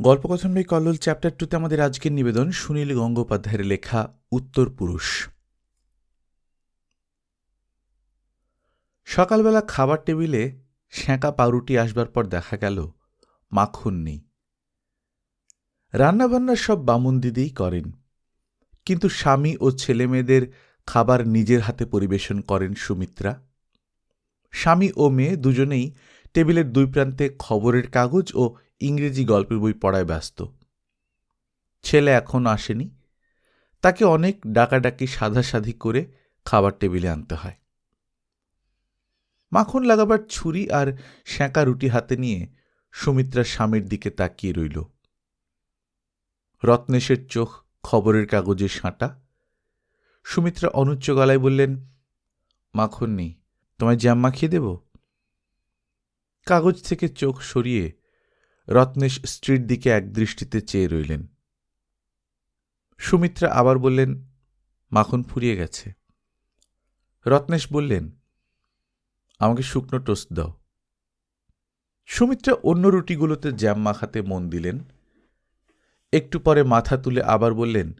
গল্পকথন বই কল্লোল চ্যাপ্টার টুতে আমাদের আজকের নিবেদন সুনীল গঙ্গোপাধ্যায়ের লেখা উত্তর পুরুষ। সকালবেলা খাবার টেবিলে সেঁকা পাউরুটি আসবার পর দেখা গেল মাখন নেই রান্নাবান্না সব বামুন দিদিই করেন, কিন্তু স্বামী ও ছেলেমেয়েদের খাবার নিজের হাতে পরিবেশন করেন সুমিত্রা। স্বামী ও মেয়ে দুজনেই টেবিলের দুই প্রান্তে খবরের কাগজ ও ইংরেজি গল্পের বই পড়ায় ব্যস্ত। ছেলে এখন আসেনি। তাকে অনেক ডাকাডাকি, সাধাসাধি করে খাবার টেবিলে আনতে হয়। মাখন লাগাবার ছুরি আর সেঁকা রুটি হাতে নিয়ে সুমিত্রা স্বামীর দিকে তাকিয়ে রইল। রত্নেশের চোখ, খবরের কাগজে সাঁটা। সুমিত্রা অনুচ্চ গলায় বললেন, মাখন নেই, তোমায় জ্যাম মাখিয়ে দেব? কাগজ থেকে চোখ সরিয়ে রত্নেশ স্ত্রীর দিকে একদৃষ্টিতে চেয়ে রইলেন। সুমিত্রা আবার বললেন, মাখন ফুরিয়ে গেছে। রত্নেশ বললেন, আমাকে শুকনো টোস্ট দাও। সুমিত্রা অন্য রুটিগুলোতে জ্যাম মাখাতে মন দিলেন। একটু পরে মাথা তুলে আবার বললেন,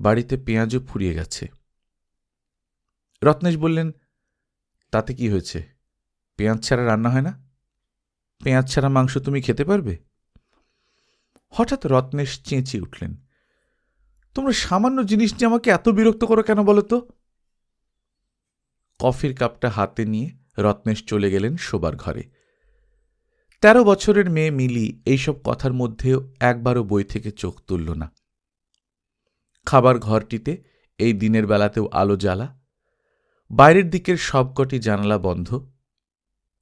বাড়িতে পেঁয়াজও ফুরিয়ে গেছে। রত্নেশ বললেন, তাতে কি হয়েছে? পেঁয়াজ ছাড়া রান্না হয় না? পেঁয়াজ ছাড়া মাংস তুমি খেতে পারবে? হঠাৎ রত্নেশ চেঁচিয়ে উঠলেন। তোমরা সামান্য জিনিস নিয়ে আমাকে এত বিরক্ত করো কেন বলো তো? কফির কাপটা হাতে নিয়ে রত্নেশ চলে গেলেন শোবার ঘরে। তেরো বছরের মেয়ে মিলি এইসব কথার মধ্যেও একবারও বই থেকে চোখ তুলল না। খাবার ঘরটিতে এই দিনের বেলাতেও আলো জ্বালা। বাইরের দিকের সবকটি জানালা বন্ধ।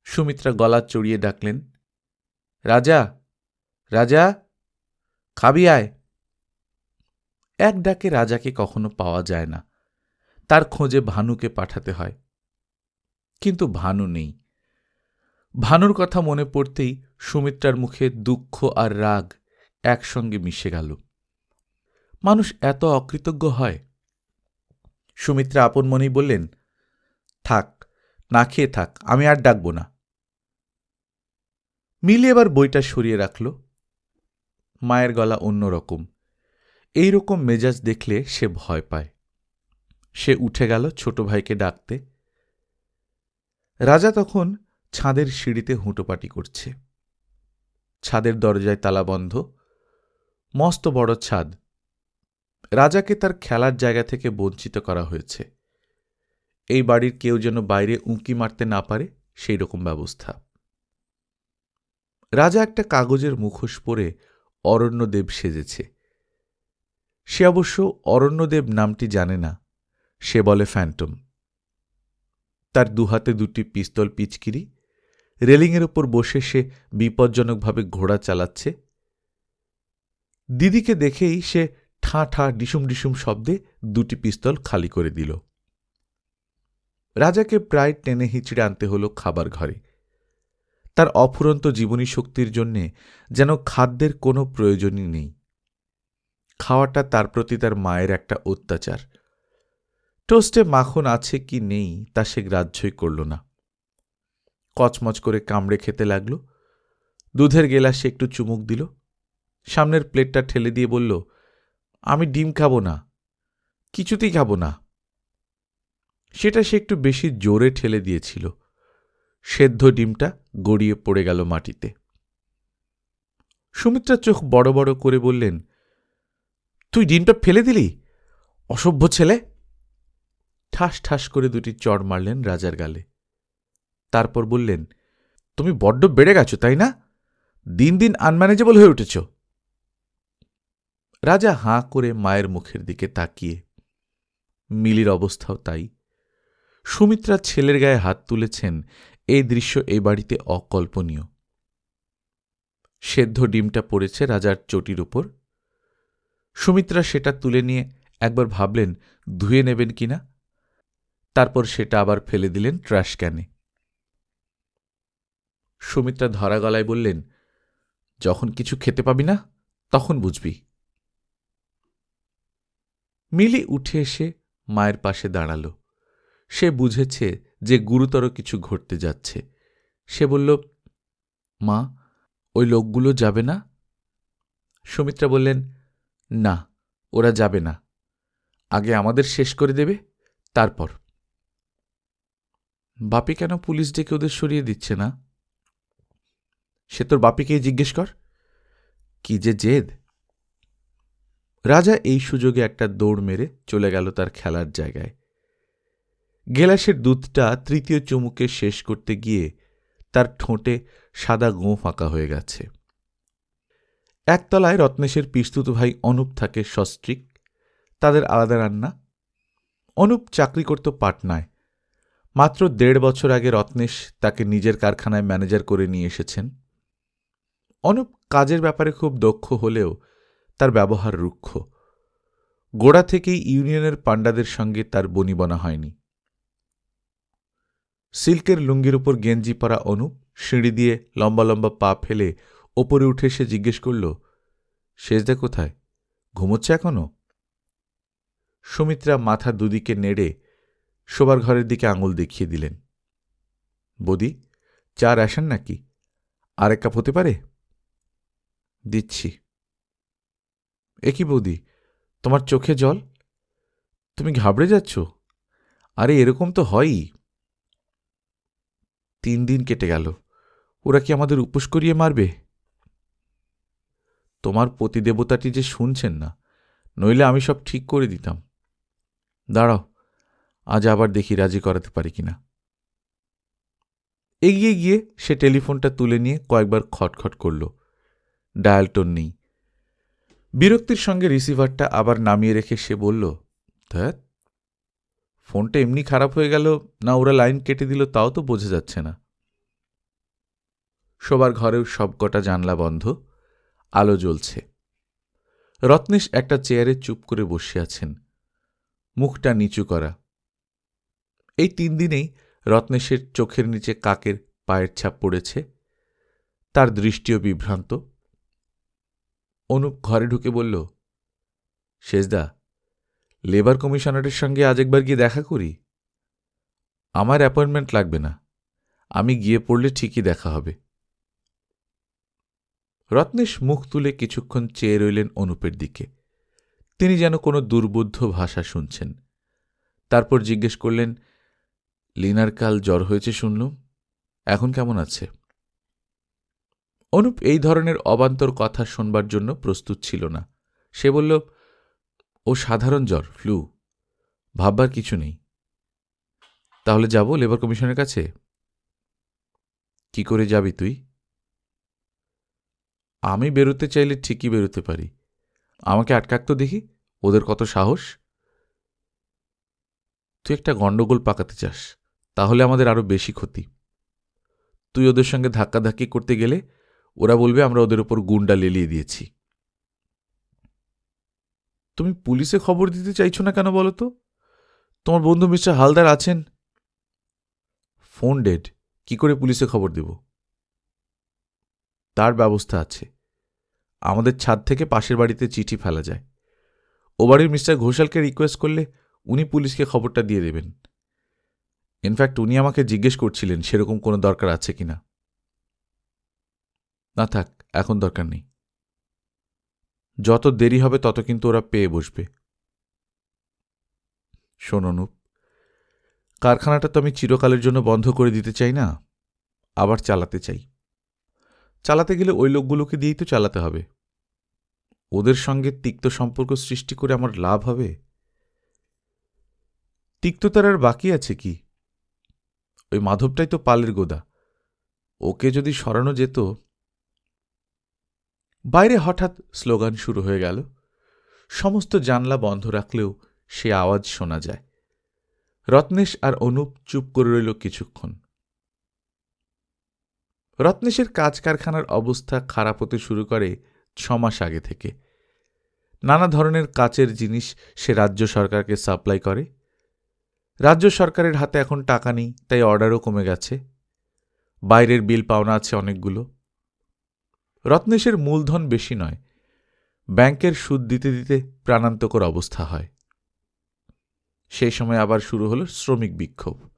সুমিত্রা গলা চড়িয়ে ডাকলেন, রাজা রাজা, খাবি আয়। এক ডাকে রাজাকে কখনো পাওয়া যায় না। তার খোঁজে ভানুকে পাঠাতে হয়। কিন্তু ভানু নেই। ভানুর কথা মনে পড়তেই সুমিত্রার মুখে দুঃখ আর রাগ একসঙ্গে মিশে গেল। মানুষ এত অকৃতজ্ঞ হয়? সুমিত্রা আপন মনেই বললেন, থাক, না খেয়ে থাক, আমি আর ডাকব না। মিলি এবার বইটা সরিয়ে রাখল। মায়ের গলা অন্যরকম। এই রকম মেজাজ দেখলে সে ভয় পায়। সে উঠে গেল ছোট ভাইকে ডাকতে। রাজা তখন ছাদের সিঁড়িতে হুঁটোপাটি করছে। ছাদের দরজায় তালা বন্ধ। মস্ত বড় ছাদ। রাজাকে তার খেলার জায়গা থেকে বঞ্চিত করা হয়েছে। এই বাড়ির কেউ যেন বাইরে উঁকি মারতে না পারে সেই রকম ব্যবস্থা। রাজা একটা কাগজের মুখোশ পরে অরণ্যদেব সেজেছে। সে অবশ্য অরণ্যদেব নামটি জানে না, সে বলে ফ্যান্টম। তার দুহাতে দুটি পিস্তল পিচকিরি, রেলিংয়ের ওপর বসে সে বিপজ্জনকভাবে ঘোড়া চালাচ্ছে। দিদিকে দেখেই সে ঠাঁ ঠাঁ ডিসুম ডিসুম শব্দে দুটি পিস্তল খালি করে দিল। রাজাকে প্রায় টেনে হিচড়ে আনতে হল খাবার ঘরে। তার অফুরন্ত জীবনী শক্তির জন্যে যেন খাদ্যের কোনো প্রয়োজনই নেই। খাওয়াটা তার প্রতি তার মায়ের একটা অত্যাচার। টোস্টে মাখন আছে কি নেই তা সে গ্রাহ্যই করল না। কচমচ করে কামড়ে খেতে লাগল। দুধের গেলাসে একটু চুমুক দিল। সামনের প্লেটটা ঠেলে দিয়ে বলল, আমি ডিম খাব না। কিছুতেই খাব না। সেটা সে একটু বেশি জোরে ঠেলে দিয়েছিল। সেদ্ধ ডিমটা গড়িয়ে পড়ে গেল মাটিতে। সুমিত্রার চোখ বড় বড় করে বললেন, তুই ডিমটা ফেলে দিলি? অসভ্য ছেলে? ঠাস ঠাস করে দুটি চড় মারলেন রাজার গালে। তারপর বললেন, তুমি বড্ড বেড়ে গেছো, তাই না? দিন দিন আনম্যানেজেবল হয়ে উঠেছ। রাজা হাঁ করে মায়ের মুখের দিকে তাকিয়ে, মিলির অবস্থাও তাই। সুমিত্রা ছেলের গায়ে হাত তুলেছেন এই দৃশ্য এ বাড়িতে অকল্পনীয়। সেদ্ধ ডিমটা পড়েছে রাজার চটির উপর। সুমিত্রা সেটা তুলে নিয়ে একবার ভাবলেন, ধুয়ে নেবেন কিনা তারপর সেটা আবার ফেলে দিলেন ট্র্যাশ ক্যানে সুমিত্রা ধরা গলায় বললেন, যখন কিছু খেতে পাবি না, তখন বুঝবি। মিলি উঠে এসে মায়ের পাশে দাঁড়াল। সে বুঝেছে যে গুরুতর কিছু ঘটতে যাচ্ছে। সে বলল, মা, ওই লোকগুলো যাবে না? সুমিত্রা বললেন, না, ওরা যাবে না। আগে আমাদের শেষ করে দেবে, তারপর। বাপি কেন পুলিশ ডেকে ওদের সরিয়ে দিচ্ছে না? সে তোর বাপিকেই জিজ্ঞেস কর। কি যে জেদ! রাজা এই সুযোগে একটা দৌড় মেরে চলে গেল তার খেলার জায়গায়। গেলাসের দুধটা তৃতীয় চুমুকে শেষ করতে গিয়ে তার ঠোঁটে সাদা গোঁ ফাঁকা হয়ে গেছে। একতলায় রত্নেশের পিস্তুত ভাই অনুপ থাকে সস্ত্রিক, তাদের আলাদা রান্না। অনুপ চাকরি করত পাটনায়। মাত্র দেড় বছর আগে রত্নেশ তাকে নিজের কারখানায় ম্যানেজার করে নিয়ে এসেছেন। অনুপ কাজের ব্যাপারে খুব দক্ষ হলেও তার ব্যবহার রুক্ষ। গোড়া থেকেই ইউনিয়নের পাণ্ডাদের সঙ্গে তার বনিবনা হয়নি। সিল্কের লুঙ্গির উপর গেঞ্জি পরা অনুপ সিঁড়ি দিয়ে লম্বা লম্বা পা ফেলে ওপরে উঠে সে জিজ্ঞেস করল শেষদা কোথায়? ঘুমোচ্ছে এখনও? সুমিত্রা মাথা দুদিকে নেড়ে শোবার ঘরের দিকে আঙুল দেখিয়ে দিলেন। বদি, চা রেশন নাকি? আরেক কাপ হতে পারে? দিচ্ছি। এ কি বৌদি, তোমার চোখে জল? তুমি ঘাবড়ে যাচ্ছ? আরে, এরকম তো হয়ই। তিন দিন কেটে গেল। ওরা কি আমাদের উপোস করিয়ে মারবে? তোমার পতিদেবতাটি যে শুনছেন না, নইলে আমি সব ঠিক করে দিতাম। দাঁড়াও, আজ আবার দেখি রাজি করাতে পারি কিনা। এগিয়ে গিয়ে সে টেলিফোনটা তুলে নিয়ে কয়েকবার খটখট করল। ডায়াল টোন নেই। বিরক্তির সঙ্গে রিসিভারটা আবার নামিয়ে রেখে সে বলল ধ্যাত ফোনটা এমনি খারাপ হয়ে গেল, না ওরা লাইন কেটে দিল, তাও তো বোঝা যাচ্ছে না। শোবার ঘরেও সবকটা জানলা বন্ধ, আলো জ্বলছে। রত্নেশ একটা চেয়ারে চুপ করে বসে আছেন। মুখটা নিচু করা। এই তিন দিনেই রত্নেশের চোখের নিচে কাকের পায়ের ছাপ পড়েছে, তার দৃষ্টিও বিভ্রান্ত। অনুপ ঘরে ঢুকে বলল, শেষদা লেবার কমিশনারের সঙ্গে আজ একবার গিয়ে দেখা করি? আমার অ্যাপয়েন্টমেন্ট লাগবে না। আমি গিয়ে পড়লে ঠিকই দেখা হবে। রত্নেশ মুখ তুলে কিছুক্ষণ চেয়ে রইলেন অনুপের দিকে। তিনি যেন কোনো দুর্বোধ্য ভাষা শুনছেন। তারপর জিজ্ঞেস করলেন, লিনার কাল জ্বর হয়েছে শুনলুম? এখন কেমন আছে? অনুপ এই ধরনের অবান্তর কথা শোনবার জন্য প্রস্তুত ছিল না। সে বলল ও সাধারণ জ্বর ফ্লু ভাববার কিছু নেই। তাহলে যাব লেবার কমিশনের কাছে? কি করে যাবি তুই? আমি বেরোতে চাইলে ঠিকই বেরোতে পারি। আমাকে আটকাক তো দেখি, ওদের কত সাহস? তুই একটা গণ্ডগোল পাকাতে চাস, তাহলে আমাদের আরও বেশি ক্ষতি। তুই ওদের সঙ্গে ধাক্কাধাক্কি করতে গেলে ওরা বলবে আমরা ওদের ওপর গুন্ডা লেলিয়ে দিয়েছি। তুমি পুলিশে খবর দিতে চাইছো না কেন বলো তো? তোমার বন্ধু মিস্টার হালদার আছেন। ফোন ডেড, কি করে পুলিশে খবর দেব? তার ব্যবস্থা আছে। আমাদের ছাদ থেকে পাশের বাড়িতে চিঠি ফেলা যায়। ও বাড়ির মিস্টার ঘোষালকে রিকোয়েস্ট করলে উনি পুলিশকে খবরটা দিয়ে দেবেন। ইনফ্যাক্ট উনি আমাকে জিজ্ঞেস করছিলেন, সেরকম কোনো দরকার আছে কিনা। না থাক, এখন দরকার নেই। যত দেরি হবে, তত কিন্তু ওরা পেয়ে বসবে। শোন অনুপ, কারখানাটা তো আমি চিরকালের জন্য বন্ধ করে দিতে চাই না, আবার চালাতে চাই। চালাতে গেলে ওই লোকগুলোকে দিয়েই তো চালাতে হবে। ওদের সঙ্গে তিক্ত সম্পর্ক সৃষ্টি করে আমার লাভ হবে? তিক্ততার আর বাকি আছে কি? ওই মাধবটাই তো পালের গোদা। ওকে যদি সরানো যেত বাইরে হঠাৎ স্লোগান শুরু হয়ে গেল। সমস্ত জানলা বন্ধ রাখলেও সে আওয়াজ শোনা যায়। রত্নেশ আর অনুপ চুপ করে রইল কিছুক্ষণ। রত্নেশের কাজ কারখানার অবস্থা খারাপ হতে শুরু করে ছমাস আগে থেকে। নানা ধরনের কাচের জিনিস সে রাজ্য সরকারকে সাপ্লাই করে। রাজ্য সরকারের হাতে এখন টাকা নেই, তাই অর্ডারও কমে গেছে। বাইরের বিল পাওনা আছে অনেকগুলো। রত্নেশের মূলধন বেশি নয়, ব্যাংকের সুদ দিতে দিতে প্রাণান্তকর অবস্থা হয়। সেই সময় আবার শুরু হলো শ্রমিক বিক্ষোভ।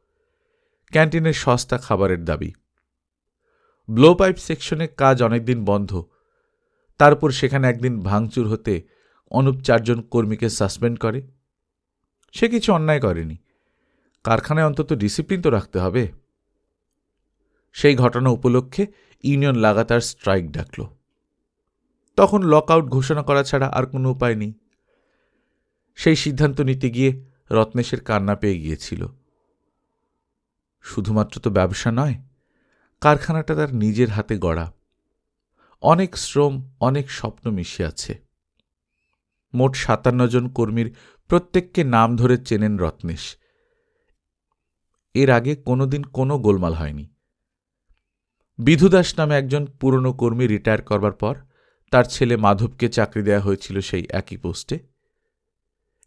ক্যান্টিনের সস্তা খাবারের দাবি। ব্লো পাইপ সেকশনে কাজ অনেকদিন বন্ধ। তারপর সেখানে একদিন ভাঙচুর হতে অনুপ চারজন কর্মীকে সাসপেন্ড করে। সে কিছু অন্যায় করেনি। কারখানায় অন্তত ডিসিপ্লিন তো রাখতে হবে। সেই ঘটনা উপলক্ষে ইউনিয়ন লাগাতার স্ট্রাইক ডাকল। তখন লকআউট ঘোষণা করা ছাড়া আর কোনো উপায় নেই। সেই সিদ্ধান্ত নিতে গিয়ে রত্নেশের কান্না পেয়ে গিয়েছিল। শুধুমাত্র তো ব্যবসা নয়, কারখানাটা তার নিজের হাতে গড়া। অনেক শ্রম, অনেক স্বপ্ন মিশে আছে। মোট সাতান্ন জন কর্মীর প্রত্যেককে নাম ধরে চেনেন রত্নেশ। এর আগে কোনোদিন কোনো গোলমাল হয়নি। বিধুদাস নামে একজন পুরনো কর্মী রিটায়ার করবার পর তার ছেলে মাধবকে চাকরি দেওয়া হয়েছিল সেই একই পোস্টে।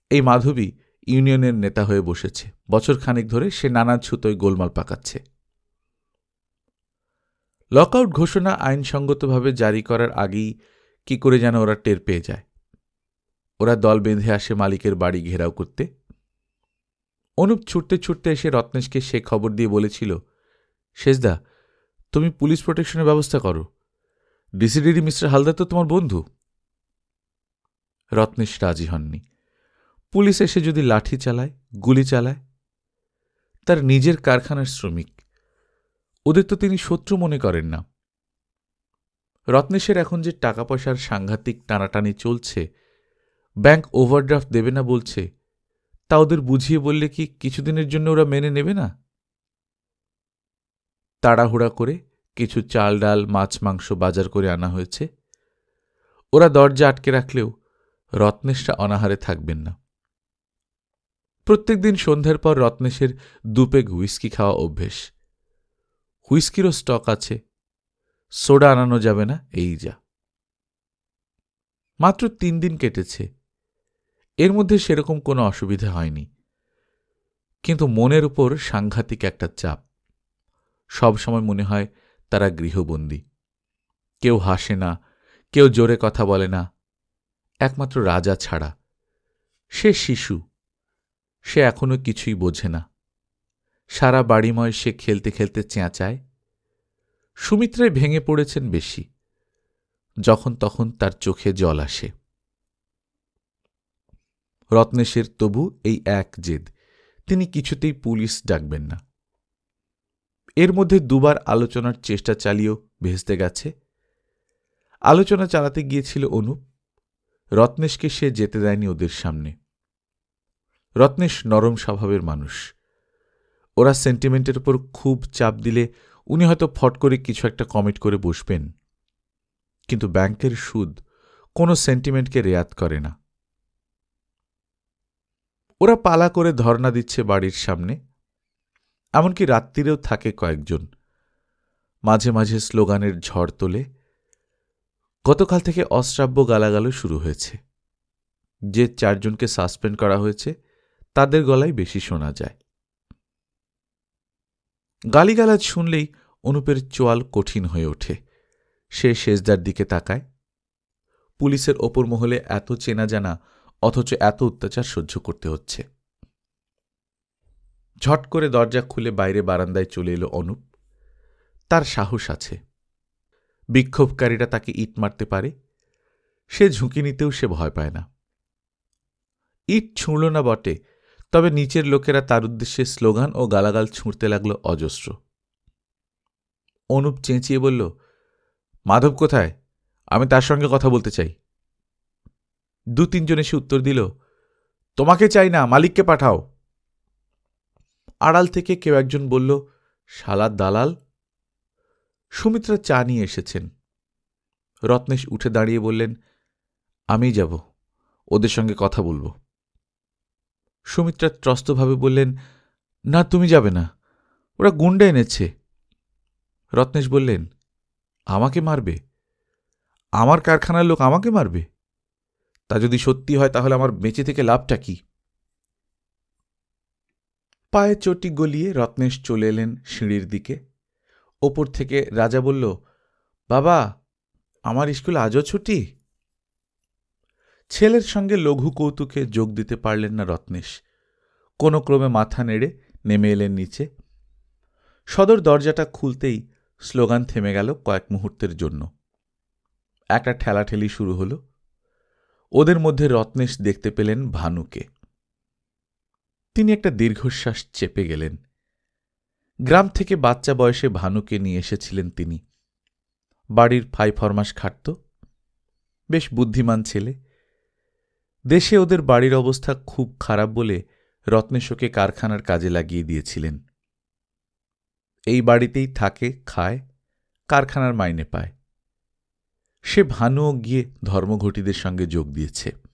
এই মাধবী ইউনিয়নের নেতা হয়ে বসেছে। বছর খানিক ধরে সে নানা ছুতোয় গোলমাল পাকাচ্ছে। লকআউট ঘোষণা আইনসঙ্গতভাবে জারি করার আগেই কি করে যেন ওরা টের পেয়ে যায়। ওরা দল বেঁধে আসে মালিকের বাড়ি ঘেরাও করতে। অনুপ ছুটতে ছুটতে এসে রত্নেশকে সে খবর দিয়ে বলেছিল, শেষদা তুমি পুলিশ প্রোটেকশনের ব্যবস্থা করো। ডিসিডিডি মিস্টার হালদার তো তোমার বন্ধু। রত্নেশ রাজি হননি। পুলিশ এসে যদি লাঠি চালায়, গুলি চালায়, তার নিজের কারখানার শ্রমিক। ওদের তো তিনি শত্রু মনে করেন না। রত্নেশের এখন যে টাকা পয়সার সাংঘাতিক টানাটানি চলছে, ব্যাংক ওভারড্রাফট দেবে না বলছে, তা ওদের বুঝিয়ে বললে কি কিছুদিনের জন্য ওরা মেনে নেবে না? তাড়াহুড়া করে কিছু চাল ডাল, মাছ, মাংস বাজার করে আনা হয়েছে। ওরা দরজা আটকে রাখলেও রত্নেশরা অনাহারে থাকবেন না। প্রত্যেক দিন সন্ধ্যার পর রত্নেশের দুপেগ হুইস্কি খাওয়া অভ্যেস। হুইস্কিরও স্টক আছে। সোডা আনানো যাবে না, এই যা। মাত্র তিন দিন কেটেছে। এর মধ্যে সেরকম কোনো অসুবিধা হয়নি। কিন্তু মনের উপর সাংঘাতিক একটা চাপ। সব সময় মনে হয় তারা গৃহবন্দী। কেউ হাসে না, কেউ জোরে কথা বলে না, একমাত্র রাজা ছাড়া। সে শিশু, সে এখনও কিছুই বোঝে না। সারা বাড়িময় সে খেলতে খেলতে চেঁচায়। সুমিত্রায় ভেঙে পড়েছেন বেশি, যখন তখন তার চোখে জল আসে। রত্নেশের তবু এই এক জেদ, তিনি কিছুতেই পুলিশ ডাকবেন না। এর মধ্যে দুবার আলোচনার চেষ্টা চালিয়েও ভেস্তে গেছে। আলোচনা চালাতে গিয়েছিল অনুপ। রত্নেশকে সে যেতে দেয়নি ওদের সামনে। রত্নেশ নরম স্বভাবের মানুষ। ওরা সেন্টিমেন্টের উপর খুব চাপ দিলে উনি হয়তো ফট করে কিছু একটা কমিট করে বসবেন। কিন্তু ব্যাংকের সুদ কোনো সেন্টিমেন্টকে রেয়াত করে না। ওরা পালা করে ধর্ণা দিচ্ছে বাড়ির সামনে। এমনকি রাত্রিরেও থাকে কয়েকজন। মাঝে মাঝে স্লোগানের ঝড় তোলে। গতকাল থেকে অশ্রাব্য গালাগালও শুরু হয়েছে। যে চারজনকে সাসপেন্ড করা হয়েছে, তাদের গলায় বেশি শোনা যায়। গালিগালাজ শুনলেই অনুপের চোয়াল কঠিন হয়ে ওঠে। সে শেষদার দিকে তাকায়। পুলিশের ওপর মহলে এত চেনা জানা, অথচ এত অত্যাচার সহ্য করতে হচ্ছে। ঝট করে দরজা খুলে বাইরে বারান্দায় চলে এলো অনুপ। তার সাহস আছে। বিক্ষোভকারীরা তাকে ইট মারতে পারে। সে ঝুঁকি নিতেও সে ভয় পায় না। ইট ছুঁড়ল না বটে, তবে নিচের লোকেরা তার উদ্দেশ্যে স্লোগান ও গালাগাল ছুঁড়তে লাগল অজস্র। অনুপ চেঁচিয়ে বলল, মাধব কোথায়? আমি তার সঙ্গে কথা বলতে চাই। দু তিনজন এসে উত্তর দিল, তোমাকে চাই না, মালিককে পাঠাও। আড়াল থেকে কেউ একজন বলল শালার দালাল। সুমিত্রা চা নিয়ে এসেছেন। রত্নেশ উঠে দাঁড়িয়ে বললেন আমি যাব, ওদের সঙ্গে কথা বলব। সুমিত্রা ত্রস্তভাবে বললেন, না, তুমি যাবে না, ওরা গুন্ডা এনেছে। রত্নেশ বললেন, আমাকে মারবে? আমার কারখানার লোক আমাকে মারবে? তা যদি সত্যি হয়, তাহলে আমার বেঁচে থেকে লাভটা কি? পায়ে চটি গলিয়ে রত্নেশ চলে এলেন সিঁড়ির দিকে। ওপর থেকে রাজা বলল, বাবা, আমার স্কুল আজও ছুটি? ছেলের সঙ্গে লঘু কৌতুকে যোগ দিতে পারলেন না রত্নেশ। কোনো ক্রমে মাথা নেড়ে নেমে এলেন নিচে। সদর দরজাটা খুলতেই স্লোগান থেমে গেল কয়েক মুহূর্তের জন্য। একটা ঠেলাঠেলি শুরু হলো। ওদের মধ্যে রত্নেশ দেখতে পেলেন ভানুকে। তিনি একটা দীর্ঘশ্বাস চেপে গেলেন। গ্রাম থেকে বাচ্চা বয়সে ভানুকে নিয়ে এসেছিলেন তিনি। বাড়ির ফাই ফরমাস খাটত। বেশ বুদ্ধিমান ছেলে। দেশে ওদের বাড়ির অবস্থা খুব খারাপ বলে রত্নেশকে কারখানার কাজে লাগিয়ে দিয়েছিলেন। এই বাড়িতেই থাকে, খায়, কারখানার মাইনে পায়। সে ভানুও গিয়ে ধর্মঘটিদের সঙ্গে যোগ দিয়েছে।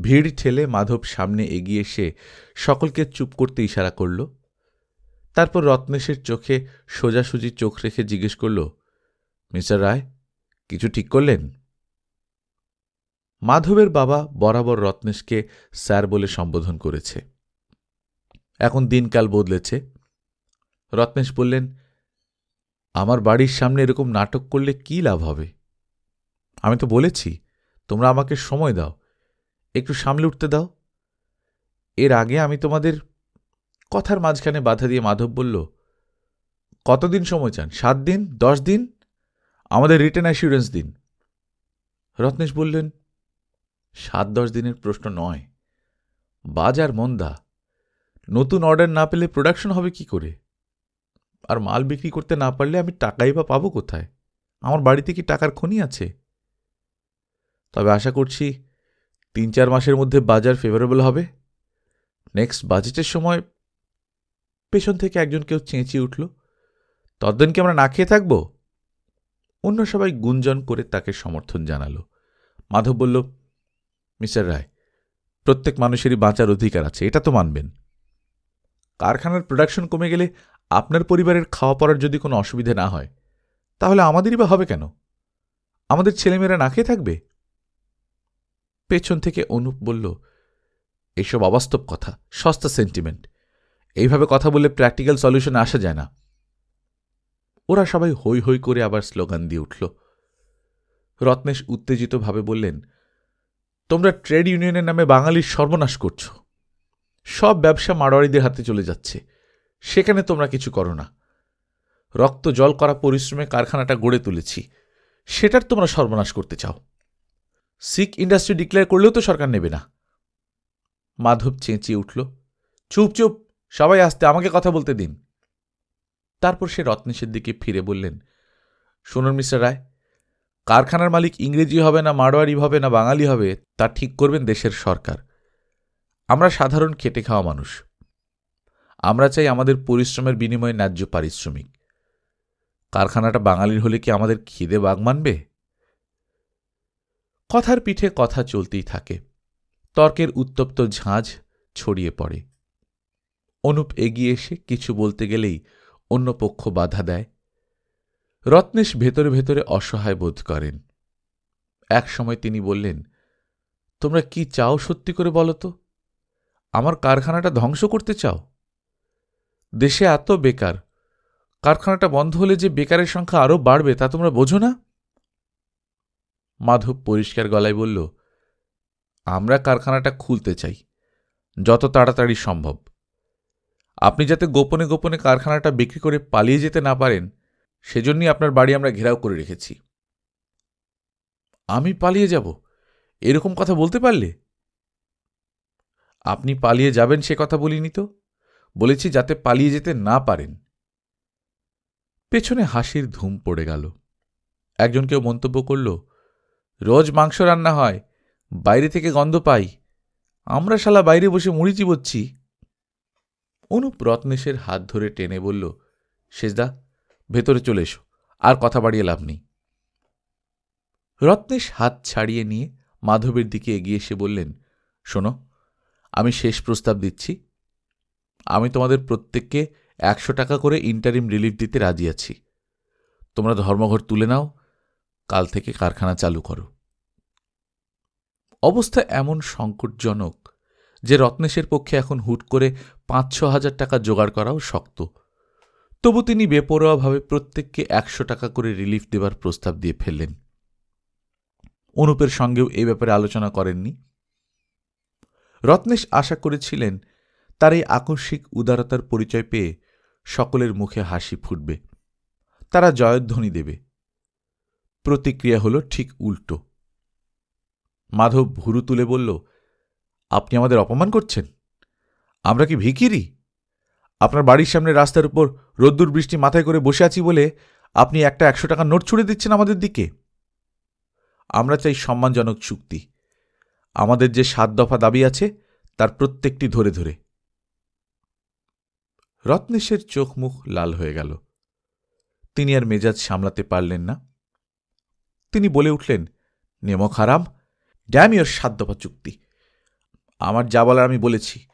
ভিড় ঠেলে মাধব সামনে এগিয়ে এসে সকলকে চুপ করতে ইশারা করল। তারপর রত্নেশের চোখে সোজাসুজি চোখ রেখে জিজ্ঞেস করল, মিস্টার রায়, কিছু ঠিক করলেন? মাধবের বাবা বরাবর রত্নেশকে স্যার বলে সম্বোধন করেছে। এখন দিনকাল বদলেছে। রত্নেশ বললেন, আমার বাড়ির সামনে এরকম নাটক করলে কি লাভ হবে? আমি তো বলেছি, তোমরা আমাকে সময় দাও একটু সামলে উঠতে দাও। এর আগে আমি তোমাদের কথার মাঝখানে বাধা দিয়ে মাধব বলল, কতদিন সময় চান? সাত দিন? দশ দিন? আমাদের রিটার্ন অ্যাসিউরেন্স দিন। রত্নেশ বললেন, সাত, দশ দিনের প্রশ্ন নয়। বাজার মন্দা। নতুন অর্ডার না পেলে প্রোডাকশন হবে কি করে? আর মাল বিক্রি করতে না পারলে আমি টাকাই বা পাবো কোথায়? আমার বাড়িতে কি টাকার খনি আছে? তবে আশা করছি তিন চার মাসের মধ্যে বাজার ফেভারেবল হবে। নেক্সট বাজেটের সময় পেছন থেকে একজন কেউ চেঁচিয়ে উঠল তদ্দিন কি আমরা না খেয়ে থাকব? অন্য সবাই গুঞ্জন করে তাকে সমর্থন জানালো। মাধব বলল, মিস্টার রায়, প্রত্যেক মানুষেরই বাঁচার অধিকার আছে, এটা তো মানবেন। কারখানার প্রোডাকশন কমে গেলে আপনার পরিবারের খাওয়া পড়ার যদি কোনো অসুবিধা না হয়, তাহলে আমাদেরই বা হবে কেন? আমাদের ছেলেমেয়েরা না খেয়ে থাকবে? পেছন থেকে অনুপ বলল, এসব অবাস্তব কথা, সস্তা সেন্টিমেন্ট এইভাবে কথা বলে প্র্যাকটিক্যাল সলিউশন আসা যায় না। ওরা সবাই হৈ হৈ করে আবার স্লোগান দিয়ে উঠল। রত্নেশ উত্তেজিতভাবে বললেন, তোমরা ট্রেড ইউনিয়নের নামে বাঙালির সর্বনাশ করছ। সব ব্যবসা মারোয়ারিদের হাতে চলে যাচ্ছে। সেখানে তোমরা কিছু করো না। রক্ত জল করা পরিশ্রমে কারখানাটা গড়ে তুলেছি। সেটার তোমরা সর্বনাশ করতে চাও। সিক ইন্ডাস্ট্রি ডিক্লেয়ার করলেও তো সরকার নেবে না। মাধব চেঁচিয়ে উঠল, চুপ চুপ, সবাই আসতে আমাকে কথা বলতে দিন। তারপর সে রত্নেশের দিকে ফিরে বললেন, শুনুন, মিস্টার রায়, কারখানার মালিক ইংরেজি হবে না মারোয়ারি হবে না, বাঙালি হবে, তা ঠিক করবেন দেশের সরকার। আমরা সাধারণ খেটে খাওয়া মানুষ। আমরা চাই আমাদের পরিশ্রমের বিনিময়ে ন্যায্য পারিশ্রমিক। কারখানাটা বাঙালির হলে কি আমাদের খিদে বাঘ মানবে? কথার পিঠে কথা চলতেই থাকে। তর্কের উত্তপ্ত ঝাঁঝ ছড়িয়ে পড়ে। অনুপ এগিয়ে এসে কিছু বলতে গেলেই অন্য পক্ষ বাধা দেয়। রত্নেশ ভেতরে ভেতরে অসহায় বোধ করেন। এক সময় তিনি বললেন, তোমরা কি চাও সত্যি করে বলো তো? আমার কারখানাটা ধ্বংস করতে চাও? দেশে এত বেকার। কারখানাটা বন্ধ হলে যে বেকারের সংখ্যা আরও বাড়বে তা তোমরা বোঝো না? মাধব পরিষ্কার গলায় বলল, আমরা কারখানাটা খুলতে চাই, যত তাড়াতাড়ি সম্ভব। আপনি যাতে গোপনে গোপনে কারখানাটা বিক্রি করে পালিয়ে যেতে না পারেন, সেজন্যই আপনার বাড়ি আমরা ঘেরাও করে রেখেছি। আমি পালিয়ে যাব, এরকম কথা বলতে পারলে? আপনি পালিয়ে যাবেন সে কথা বলিনি তো? বলেছি যাতে পালিয়ে যেতে না পারেন। পেছনে হাসির ধুম পড়ে গেল। একজন কেউ মন্তব্য করল রোজ মাংস রান্না হয়, বাইরে থেকে গন্ধ পাই, আমরা শালা বাইরে বসে মুড়ি চিবচ্ছি। অনুপ রত্নেশের হাত ধরে টেনে বলল শেষদা ভেতরে চলে এসো, আর কথা বাড়িয়ে লাভ নেই। রত্নেশ হাত ছাড়িয়ে নিয়ে মাধবের দিকে এগিয়ে এসে বললেন, শোনো, আমি শেষ প্রস্তাব দিচ্ছি। আমি তোমাদের প্রত্যেককে একশো টাকা করে ইন্টারিম রিলিফ দিতে রাজি আছি। তোমরা ধর্মঘর তুলে নাও কাল থেকে কারখানা চালু করো। অবস্থা এমন সংকটজনক যে রত্নেশের পক্ষে এখন হুট করে পাঁচ ছ হাজার টাকা জোগাড় করাও শক্ত। তবু তিনি বেপরোয়াভাবে প্রত্যেককে একশো টাকা করে রিলিফ দেবার প্রস্তাব দিয়ে ফেললেন। অনুপের সঙ্গেও এই ব্যাপারে আলোচনা করেননি। রত্নেশ আশা করেছিলেন তার এই আকস্মিক উদারতার পরিচয় পেয়ে সকলের মুখে হাসি ফুটবে। তারা জয়ধ্বনি দেবে। প্রতিক্রিয়া হলো ঠিক উল্টো। মাধব ভুরু তুলে বলল, আপনি আমাদের অপমান করছেন? আমরা কি ভিখিরি? আপনার বাড়ির সামনে রাস্তার উপর রোদ্দুর বৃষ্টি মাথায় করে বসে আছি বলে আপনি একটা একশো টাকা নোট ছুড়ে দিচ্ছেন আমাদের দিকে? আমরা চাই সম্মানজনক চুক্তি। আমাদের যে সাত দফা দাবি আছে, তার প্রত্যেকটি ধরে ধরে। রত্নেশের চোখ মুখ লাল হয়ে গেল। তিনি আর মেজাজ সামলাতে পারলেন না। তিনি বলে উঠলেন, নেমক হারাম, ড্যাম ইয়র সাত দফা চুক্তি। আমার যা বলার আমি বলেছি।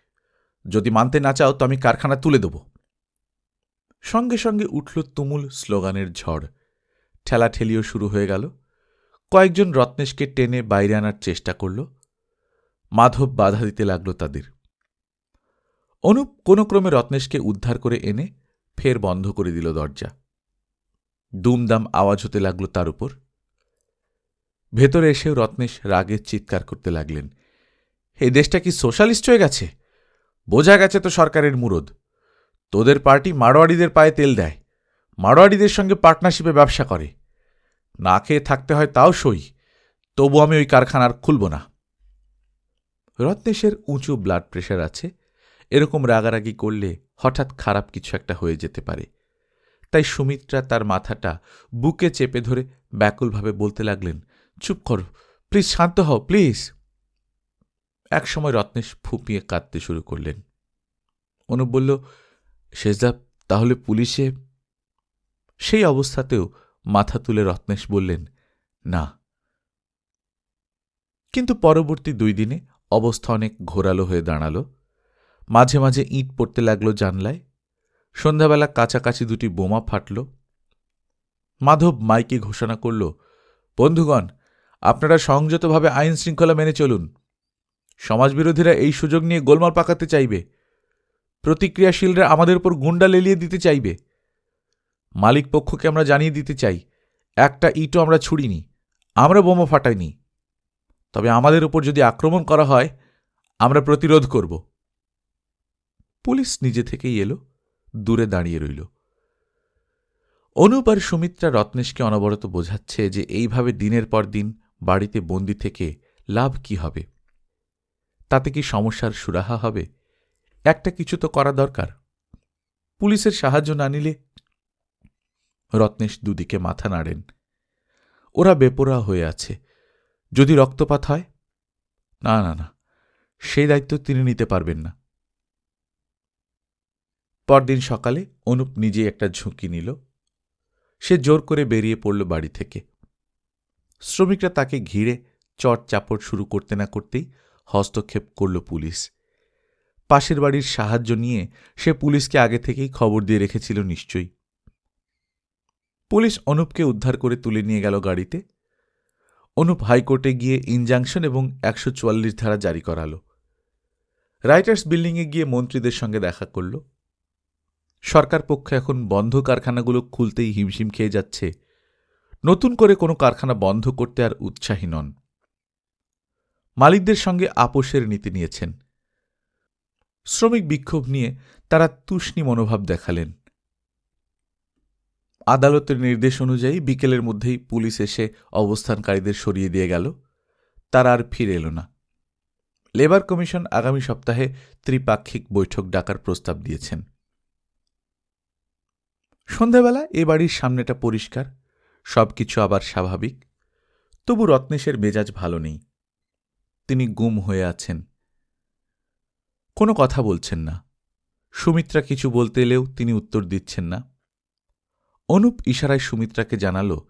যদি মানতে না চাও তো আমি কারখানা তুলে দেব। সঙ্গে সঙ্গে উঠল তুমুল স্লোগানের ঝড়। ঠেলাঠেলিও শুরু হয়ে গেল। কয়েকজন রত্নেশকে টেনে বাইরে আনার চেষ্টা করল। মাধব বাধা দিতে লাগল তাদের। অনুপ কোনো ক্রমে রত্নেশকে উদ্ধার করে এনে ফের বন্ধ করে দিল দরজা। দুমদাম আওয়াজ হতে লাগল তার উপর। ভেতরে এসেও রত্নেশ রাগের চিৎকার করতে লাগলেন। এই দেশটা কি সোশ্যালিস্ট হয়ে গেছে? বোঝা গেছে তো সরকারের মুরদ। তোদের পার্টি মারোয়াড়িদের পায়ে তেল দেয়। মারোয়াড়িদের সঙ্গে পার্টনারশিপে ব্যবসা করে। না খেয়ে থাকতে হয় তাও সই। তবু আমি ওই কারখানার খুলব না। রত্নেশের উঁচু ব্লাড প্রেশার আছে। এরকম রাগারাগি করলে হঠাৎ খারাপ কিছু একটা হয়ে যেতে পারে। তাই সুমিত্রা তার মাথাটা বুকে চেপে ধরে ব্যাকুলভাবে বলতে লাগলেন চুপ করো। প্লিজ শান্ত হও, প্লিজ। একসময় রত্নেশ ফুপিয়ে কাঁদতে শুরু করলেন। অনুপ বলল, শেষদা, তাহলে পুলিশে? সেই অবস্থাতেও মাথা তুলে রত্নেশ বললেন, না। কিন্তু পরবর্তী দুই দিনে অবস্থা অনেক ঘোরালো হয়ে দাঁড়াল। মাঝে মাঝে ইঁট পড়তে লাগল জানলায়। সন্ধ্যাবেলা কাছাকাছি দুটি বোমা ফাটল। মাধব মাইকে ঘোষণা করল, বন্ধুগণ আপনারা সংযতভাবে আইন শৃঙ্খলা মেনে চলুন। সমাজবিরোধীরা এই সুযোগ নিয়ে গোলমাল পাকাতে চাইবে। প্রতিক্রিয়াশীলরা আমাদের উপর গুন্ডা লেলিয়ে দিতে চাইবে। মালিক পক্ষকে আমরা জানিয়ে দিতে চাই, একটা ইটও আমরা ছুড়িনি, আমরা বোমা ফাটাইনি। তবে আমাদের উপর যদি আক্রমণ করা হয়, আমরা প্রতিরোধ করব। পুলিশ নিজে থেকেই এলো, দূরে দাঁড়িয়ে রইল। অনুপ আর সুমিত্রা রত্নেশকে অনবরত বোঝাচ্ছে যে এইভাবে দিনের পর দিন বাড়িতে বন্দি থেকে লাভ কি হবে? তাতে কি সমস্যার সুরাহা হবে? একটা কিছু তো করা দরকার। পুলিশের সাহায্য না নিলে? রত্নেশ দুদিকে মাথা নাড়েন। ওরা বেপোরা হয়ে আছে। যদি রক্তপাত হয়? না না না, সেই দায়িত্ব তিনি নিতে পারবেন না। পরদিন সকালে অনুপ নিজে একটা ঝুঁকি নিল। সে জোর করে বেরিয়ে পড়ল বাড়ি থেকে। শ্রমিকরা তাকে ঘিরে চট চাপড় শুরু করতে না করতেই হস্তক্ষেপ করল পুলিশ। পাশের বাড়ির সাহায্য নিয়ে সে পুলিশকে আগে থেকেই খবর দিয়ে রেখেছিল নিশ্চয়ই। পুলিশ অনুপকে উদ্ধার করে তুলে নিয়ে গেল গাড়িতে। অনুপ হাইকোর্টে গিয়ে ইনজাংশন এবং একশো চুয়াল্লিশ ধারা জারি করাল। রাইটার্স বিল্ডিংয়ে গিয়ে মন্ত্রীদের সঙ্গে দেখা করল। সরকার পক্ষ এখন বন্ধ কারখানাগুলো খুলতেই হিমশিম খেয়ে যাচ্ছে নতুন করে কোনো কারখানা বন্ধ করতে আর উৎসাহী নন। মালিকদের সঙ্গে আপোষের নীতি নিয়েছেন। শ্রমিক বিক্ষোভ নিয়ে তারা তুষ্ণী মনোভাব দেখালেন। আদালতের নির্দেশ অনুযায়ী বিকেলের মধ্যেই পুলিশ এসে অবস্থানকারীদের সরিয়ে দিয়ে গেল। তারা আর ফিরে এল না। লেবার কমিশন আগামী সপ্তাহে ত্রিপাক্ষিক বৈঠক ডাকার প্রস্তাব দিয়েছেন। সন্ধ্যাবেলা এ বাড়ির সামনেটা পরিষ্কার। সবকিছু আবার স্বাভাবিক? তবু রত্নেশের মেজাজ ভালো নেই। তিনি গুম হয়ে আছেন। কোনো কথা বলছেন না। সুমিত্রা কিছু বলতে এলেও তিনি উত্তর দিচ্ছেন না। অনুপ ইশারায় সুমিত্রাকে জানাল,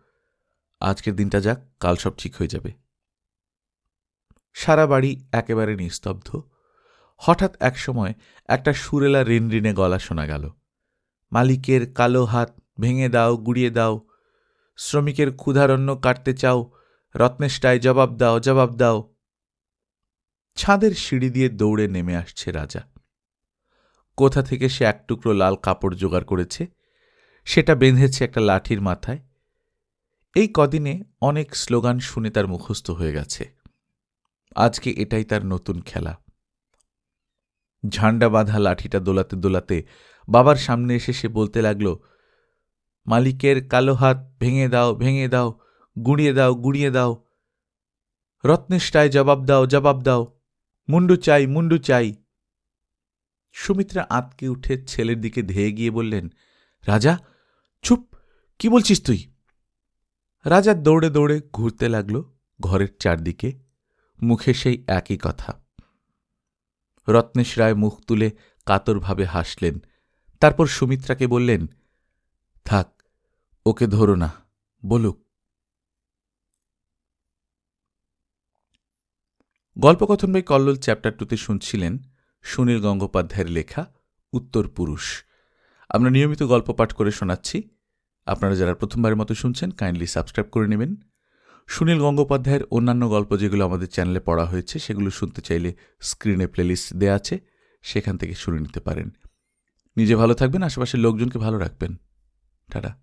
আজকের দিনটা যাক, কাল সব ঠিক হয়ে যাবে। সারা বাড়ি একেবারে নিস্তব্ধ। হঠাৎ একসময় একটা সুরেলা ঋণঋণে গলা শোনা গেল। মালিকের কালো হাত ভেঙে দাও, গুড়িয়ে দাও শ্রমিকের ক্ষুধারণ্য কাটতে চাও, রত্নেষ্টায় জবাব দাও জবাব দাও। ছাদের সিঁড়ি দিয়ে দৌড়ে নেমে আসছে রাজা। কোথা থেকে সে এক টুকরো লাল কাপড় জোগাড় করেছে, সেটা বেঁধেছে একটা লাঠির মাথায়। এই কদিনে অনেক স্লোগান শুনে তার মুখস্থ হয়ে গেছে। আজকে এটাই তার নতুন খেলা। ঝান্ডা বাঁধা লাঠিটা দোলাতে দোলাতে বাবার সামনে এসে সে বলতে লাগল মালিকের কালো হাত ভেঙে দাও ভেঙে দাও, গুঁড়িয়ে দাও গুঁড়িয়ে দাও। রত্নেশটায় জবাব দাও জবাব দাও। মুন্ডু চাই মুন্ডু চাই। সুমিত্রা আঁতকে উঠে ছেলের দিকে ধেয়ে গিয়ে বললেন, রাজা, চুপ, কি বলছিস তুই? রাজা দৌড়ে দৌড়ে ঘুরতে লাগল ঘরের চারদিকে। মুখে সেই একই কথা। রত্নেশ রায় মুখ তুলে কাতরভাবে হাসলেন। তারপর সুমিত্রাকে বললেন থাক, ওকে ধরো না, বলুক। গল্পকথন বই কল্লোল চ্যাপ্টার টুতে শুনছিলেন সুনীল গঙ্গোপাধ্যায়ের লেখা উত্তর পুরুষ। আমরা নিয়মিত গল্প পাঠ করে শোনাচ্ছি। আপনারা যারা প্রথমবারের মতো শুনছেন কাইন্ডলি সাবস্ক্রাইব করে নেবেন। সুনীল গঙ্গোপাধ্যায়ের অন্যান্য গল্প যেগুলো আমাদের চ্যানেলে পড়া হয়েছে, সেগুলো শুনতে চাইলে স্ক্রিনে প্লেলিস্ট দেওয়া আছে, সেখান থেকে শুনে নিতে পারেন। নিজে ভালো থাকবেন, আশেপাশের লোকজনকে ভালো রাখবেন। Tada.